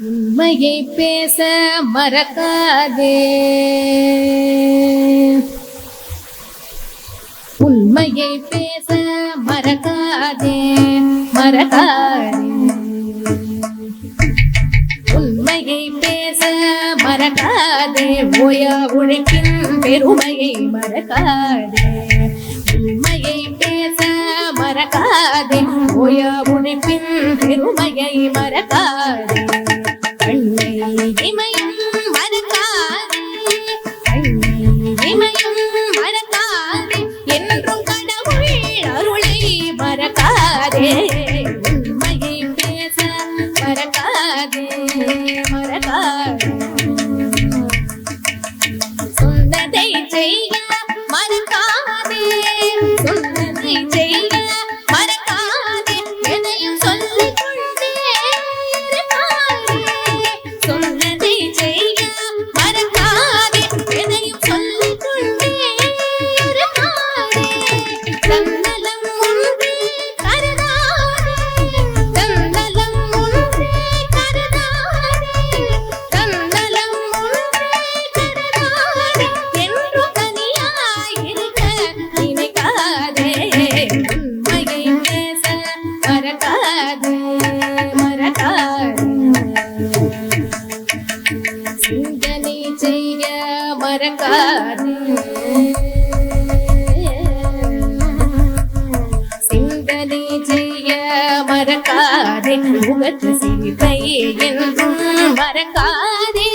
உண்மையை பேச மறக்காதே. உண்மையை பேச மறக்காதே மறக்காதே. உண்மையை பேச மறக்காதே ஓயா உழைப்பின் பெருமையை மறக்காதே. உண்மையை பேச மறக்காதே ஓயா உழைப்பின் பெருமையை மறக்காதே. இமையும் சிந்தனை செய்ய மறக்காதே முகத்து சிரிப்பை என்றும் மறக்காதே.